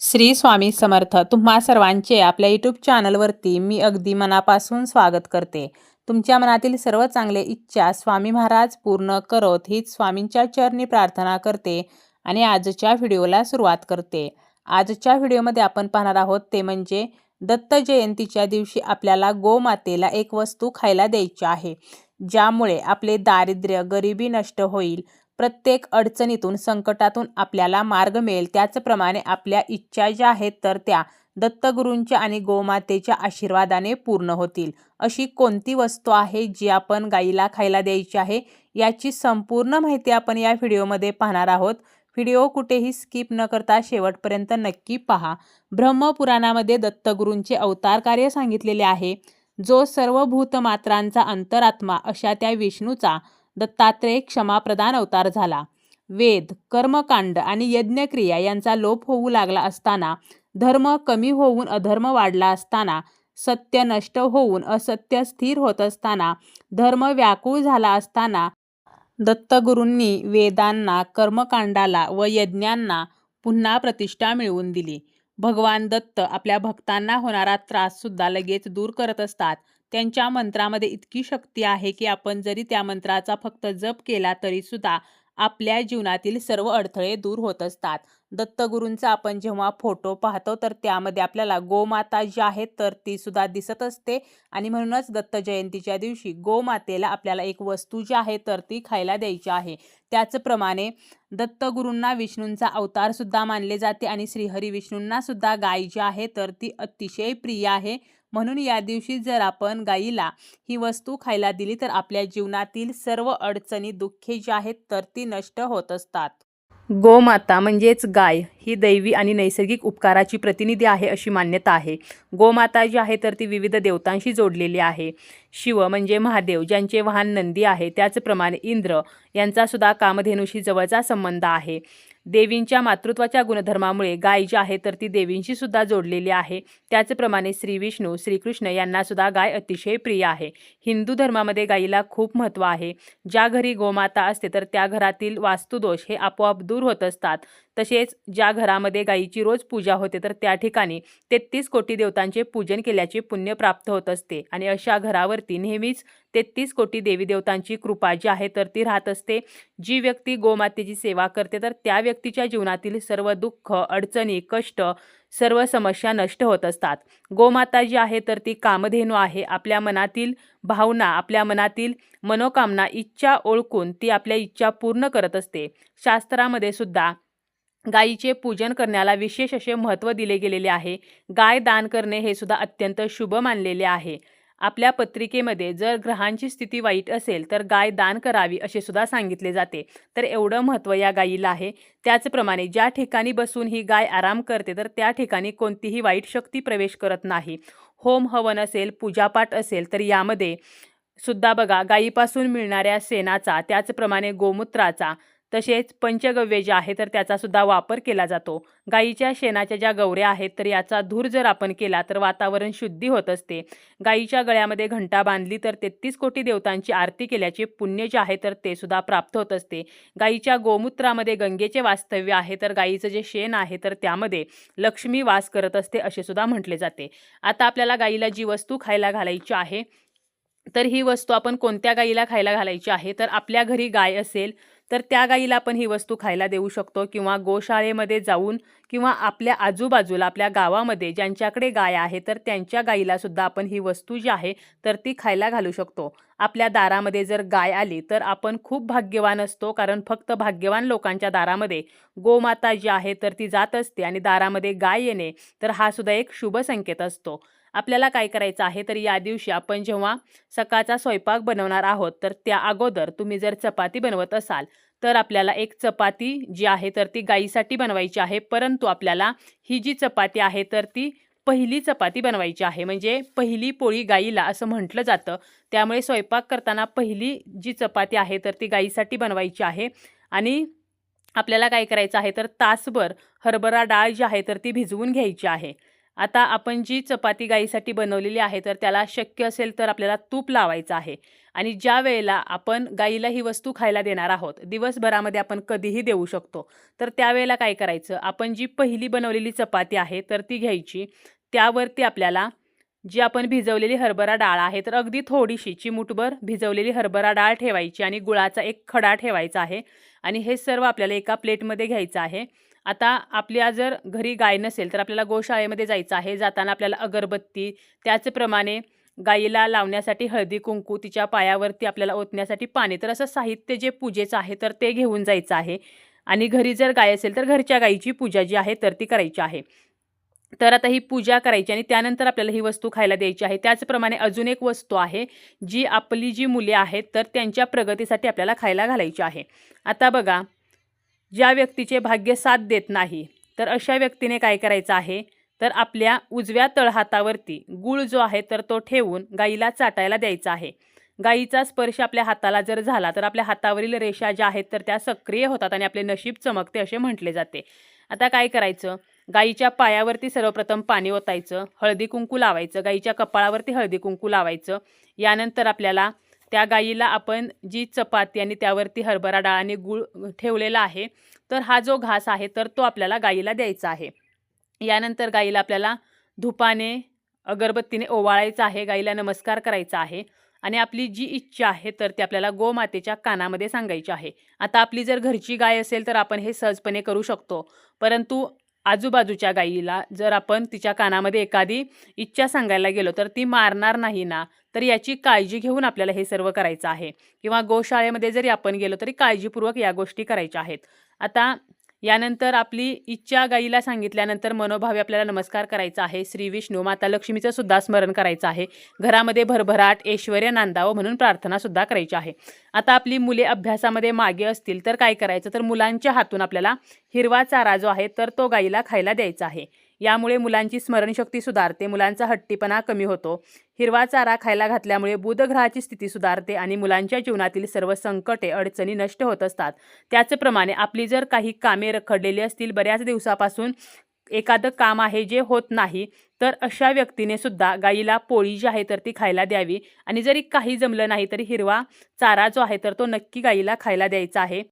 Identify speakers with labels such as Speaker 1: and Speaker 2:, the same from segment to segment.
Speaker 1: श्री स्वामी समर्थ. तुम्हा सर्वांचे आपल्या यूट्यूब चॅनलवरती मी अगदी मनापासून स्वागत करते. तुमच्या मनातील सर्व चांगले इच्छा स्वामी महाराज पूर्ण करोत हीच स्वामींच्या चरणी प्रार्थना करते आणि आजच्या व्हिडिओला सुरुवात करते. आजच्या व्हिडिओमध्ये आपण पाहणार आहोत ते म्हणजे दत्त जयंतीच्या दिवशी आपल्याला गोमातेला एक वस्तू खायला द्यायची आहे. ज्यामुळे आपले दारिद्र्य गरिबी नष्ट होईल. प्रत्येक अडचणीतून संकटातून आपल्याला मार्ग मिळेल. त्याचप्रमाणे आपल्या इच्छा ज्या आहेत तर त्या दत्तगुरूंच्या आणि गोमातेच्या आशीर्वादाने पूर्ण होतील. अशी कोणती वस्तू आहे जी आपण गाईला खायला द्यायची आहे? याची संपूर्ण माहिती आपण या व्हिडिओमध्ये पाहणार आहोत. व्हिडिओ कुठेही स्किप न करता शेवटपर्यंत नक्की पहा. ब्रह्मपुराणामध्ये दत्तगुरूंचे अवतार कार्य सांगितलेले आहे. जो सर्व भूतमात्रांचा अंतरात्मा अशा त्या विष्णूचा दत्तात्रेय क्षमाप्रदान अवतार झाला. वेद कर्मकांड आणि यज्ञक्रिया यांचा लोप होऊ लागला असताना धर्म कमी होऊन अधर्म वाढला असताना सत्य नष्ट होऊन असत्य स्थिर होत असताना धर्म व्याकुळ झाला असताना दत्तगुरूंनी वेदांना कर्मकांडाला व यज्ञांना पुन्हा प्रतिष्ठा मिळवून दिली. भगवान दत्त आपल्या भक्तांना होणारा त्राससुद्धा लगेच दूर करत असतात. त्यांच्या मंत्रामध्ये इतकी शक्ती आहे की आपण जरी त्या मंत्राचा फक्त जप केला तरीसुद्धा आपल्या जीवनातील सर्व अडथळे दूर होत असतात. दत्तगुरूंचा आपण जेव्हा फोटो पाहतो तर त्यामध्ये आपल्याला गोमाता जी आहे तर ती सुद्धा दिसत असते. आणि म्हणूनच दत्त जयंतीच्या दिवशी गोमातेला आपल्याला एक वस्तू जी आहे तर ती खायला द्यायची आहे. त्याचप्रमाणे दत्तगुरूंना विष्णूंचा अवतार सुद्धा मानले जाते आणि श्रीहरी विष्णूंना सुद्धा गाय जी आहे तर ती अतिशय प्रिय आहे. म्हणून या दिवशी जर आपण गाईला ही वस्तू खायला दिली तर आपल्या जीवनातील सर्व अडचणी दुःखे जी आहेत तर ती नष्ट होत असतात. गोमाता म्हणजेच गाय. ही दैवी आणि नैसर्गिक उपकाराची प्रतिनिधी आहे अशी मान्यता आहे. गोमाता जी आहे तर ती विविध देवतांशी जोडलेली आहे. शिव म्हणजे महादेव ज्यांचे वाहन नंदी आहे त्याचप्रमाणे इंद्र यांचा सुद्धा कामधेनूशी जवळचा संबंध आहे. देवींच्या मातृत्वाच्या गुणधर्मामुळे गाय जी आहे तर ती देवींशी सुद्धा जोडलेली आहे. त्याचप्रमाणे श्री विष्णू श्रीकृष्ण यांना सुद्धा गाय अतिशय प्रिय आहे. हिंदू धर्मामध्ये गायीला खूप महत्त्व आहे. ज्या घरी गोमाता असते तर त्या घरातील वास्तुदोष हे आपोआप दूर होत असतात. तसेच ज्या घरामध्ये गायीची रोज पूजा होते तर त्या ठिकाणी तेहतीस कोटी देवतांचे पूजन केल्याचे पुण्य प्राप्त होत असते. आणि अशा घरावरती नेहमीच तेहतीस कोटी देवी देवतांची कृपा जी आहे तर ती राहत असते. जी व्यक्ती गोमातेची सेवा करते तर त्या व्यक्तीच्या जीवनातील सर्व दुःख अडचणी कष्ट सर्व समस्या नष्ट होत असतात. गोमाता जी आहे तर ती कामधेनू आहे. आपल्या मनातील भावना आपल्या मनातील मनोकामना इच्छा ओळखून ती आपल्या इच्छा पूर्ण करत असते. शास्त्रामध्ये सुद्धा गायीचे पूजन करण्याला विशेष असे महत्त्व दिले गेलेले आहे. गाय दान करणे हे सुद्धा अत्यंत शुभ मानलेले आहे. आपल्या पत्रिकेमध्ये जर ग्रहांची स्थिती वाईट असेल तर गाय दान करावी असे सुद्धा सांगितले जाते. तर एवढं महत्त्व या गायीला आहे. त्याचप्रमाणे ज्या ठिकाणी बसून ही गाय आराम करते तर त्या ठिकाणी कोणतीही वाईट शक्ती प्रवेश करत नाही. होम हवन असेल पूजापाठ असेल तर यामध्ये सुद्धा बघा गायीपासून मिळणाऱ्या शेणाचा त्याचप्रमाणे गोमूत्राचा तसेच पंचगव्य जे आहे तर त्याचासुद्धा वापर केला जातो. गाईच्या शेणाच्या ज्या गवऱ्या आहेत तर याचा धूर जर आपण केला तर वातावरण शुद्धी होत असते. गाईच्या गळ्यामध्ये घंटा बांधली तर तेहतीस कोटी देवतांची आरती केल्याचे पुण्य जे आहे तर ते सुद्धा प्राप्त होत असते. गाईच्या गोमूत्रामध्ये गंगेचे वास्तव्य आहे तर गाईचं जे शेण आहे तर त्यामध्ये लक्ष्मी वास करत असते असे सुद्धा म्हटले जाते. आता आपल्याला गाईला जी वस्तू खायला घालायची आहे तर ही वस्तू आपण कोणत्या गाईला खायला घालायची आहे? तर आपल्या घरी गाय असेल तर त्या गाईला आपण ही वस्तू खायला देऊ शकतो किंवा गोशाळेमध्ये जाऊन किंवा आपल्या आजूबाजूला आपल्या गावामध्ये ज्यांच्याकडे गाय आहे तर त्यांच्या गाईला सुद्धा आपण ही वस्तू जी आहे तर ती खायला घालू शकतो. आपल्या दारामध्ये जर गाय आली तर आपण खूप भाग्यवान असतो कारण फक्त भाग्यवान लोकांच्या दारामध्ये गोमाता जी आहे तर ती जात असते आणि दारामध्ये गाय येणे तर हा सुद्धा एक शुभ संकेत असतो. आपल्याला काय करायचं आहे? तर या दिवशी आपण जेव्हा सकाळचा स्वयंपाक बनवणार आहोत तर त्या अगोदर तुम्ही जर चपाती बनवत असाल तर आपल्याला एक चपाती जी आहे तर ती गाईसाठी बनवायची आहे. परंतु आपल्याला ही जी चपाती आहे तर ती पहिली चपाती बनवायची आहे. म्हणजे पहिली पोळी गाईला असं म्हटलं जातं. त्यामुळे स्वयंपाक करताना पहिली जी चपाती आहे तर ती गाईसाठी बनवायची आहे. आणि आपल्याला काय करायचं आहे तर तासभर हरभरा डाळ जी आहे तर ती भिजवून घ्यायची आहे. आता आपण जी चपाती गाईसाठी बनवलेली आहे तर त्याला शक्य असेल तर आपल्याला तूप लावायचं आहे. आणि ज्या वेळेला आपण गाईला ही वस्तू खायला देणार आहोत दिवसभरामध्ये आपण कधीही देऊ शकतो. तर त्यावेळेला काय करायचं आपण जी पहिली बनवलेली चपाती आहे तर ती घ्यायची. त्यावरती आपल्याला जी आपण भिजवलेली हरभरा डाळ आहे तर अगदी थोडीशी चिमूटभर भिजवलेली हरभरा डाळ ठेवायची आणि गुळाचा एक खडा ठेवायचा आहे. आणि हे सर्व आपल्याला एका प्लेटमध्ये घ्यायचं आहे. आता आपल्या जर घरी गाय नसेल तर आपल्याला गोशाळेमध्ये जायचं आहे. जाताना आपल्याला अगरबत्ती त्याचप्रमाणे गाईला लावण्यासाठी हळदी कुंकू तिच्या पायावरती आपल्याला ओतण्यासाठी पाणी. तर असं साहित्य जे पूजेचं आहे तर ते घेऊन जायचं आहे. आणि घरी जर गाय असेल तर घरच्या गाईची पूजा जी आहे तर ती करायची आहे. तर आता ही पूजा करायची आणि त्यानंतर आपल्याला ही वस्तू खायला द्यायची आहे. त्याचप्रमाणे अजून एक वस्तू आहे जी आपली जी मुले आहेत तर त्यांच्या प्रगतीसाठी आपल्याला खायला घालायची आहे. आता बघा ज्या व्यक्तीचे भाग्य साथ देत नाही तर अशा व्यक्तीने काय करायचं आहे? तर आपल्या उजव्या तळहातावरती गुळ जो आहे तर तो ठेवून गाईला चाटायला द्यायचा आहे. गाईचा स्पर्श आपल्या हाताला जर झाला तर आपल्या हातावरील रेषा ज्या आहेत तर त्या सक्रिय होतात आणि आपले नशीब चमकते असे म्हटले जाते. आता काय करायचं? गाईच्या पायावरती सर्वप्रथम पाणी ओतायचं हळदी कुंकू लावायचं गाईच्या कपाळावरती हळदी कुंकू लावायचं. यानंतर आपल्याला त्या गाईला आपण जी चपाती आणि त्यावरती हरभरा डाळ आणि गूळ ठेवलेला आहे तर हा जो घास आहे तर तो आपल्याला गाईला द्यायचा आहे. यानंतर गाईला आपल्याला धुपाने अगरबत्तीने ओवाळायचं आहे गाईला नमस्कार करायचा आहे आणि आपली जी इच्छा आहे तर ती आपल्याला गोमातेच्या कानामध्ये सांगायची आहे. आता आपली जर घरची गाय असेल तर आपण हे सहजपणे करू शकतो. परंतु आजूबाजूच्या गाईला जर आपण तिच्या कानामध्ये एखादी इच्छा सांगायला गेलो तर ती मारणार नाही ना? तर याची काळजी घेऊन आपल्याला हे सर्व करायचं आहे. किंवा गोशाळेमध्ये जरी आपण गेलो तरी काळजीपूर्वक या गोष्टी करायच्या आहेत. आता यानंतर आपली इच्छा गाईला सांगितल्यानंतर मनोभावे आपल्याला नमस्कार करायचा आहे. श्री विष्णू माता लक्ष्मीचं सुद्धा स्मरण करायचं आहे. घरामध्ये भरभराट ऐश्वर्य नांदावं म्हणून प्रार्थना सुद्धा करायची आहे. आता आपली मुले अभ्यासामध्ये मागे असतील तर काय करायचं? तर मुलांच्या हातून आपल्याला हिरवा चारा जो आहे तर तो गाईला खायला द्यायचा आहे. यामुळे मुलांची स्मरणशक्ती सुधारते मुलांचा हट्टीपणा कमी होतो. हिरवा चारा खायला घातल्यामुळे बुधग्रहाची स्थिती सुधारते आणि मुलांच्या जीवनातील सर्व संकटे अडचणी नष्ट होत असतात. त्याचप्रमाणे आपली जर काही कामे रखडलेली असतील बऱ्याच दिवसापासून एखादं काम आहे जे होत नाही तर अशा व्यक्तीने सुद्धा गाईला पोळी जी आहे तर ती खायला द्यावी. आणि जरी काही जमलं नाही तरी हिरवा चारा जो आहे तर तो नक्की गाईला खायला द्यायचा आहे.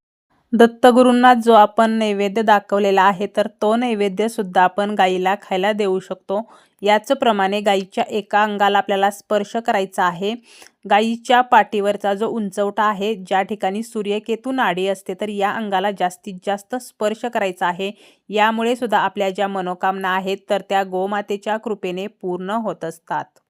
Speaker 1: दत्तगुरूंना जो आपण नैवेद्य दाखवलेला आहे तर तो नैवेद्य सुद्धा आपण गाईला खायला देऊ शकतो. याचप्रमाणे गाईच्या एका अंगाला आपल्याला स्पर्श करायचा आहे. गाईच्या पाठीवरचा जो उंचवटा आहे ज्या ठिकाणी सूर्यकेतू नाडी असते तर या अंगाला जास्तीत जास्त स्पर्श करायचा आहे. यामुळे सुद्धा आपल्या ज्या मनोकामना आहेत तर त्या गोमातेच्या कृपेने पूर्ण होत असतात.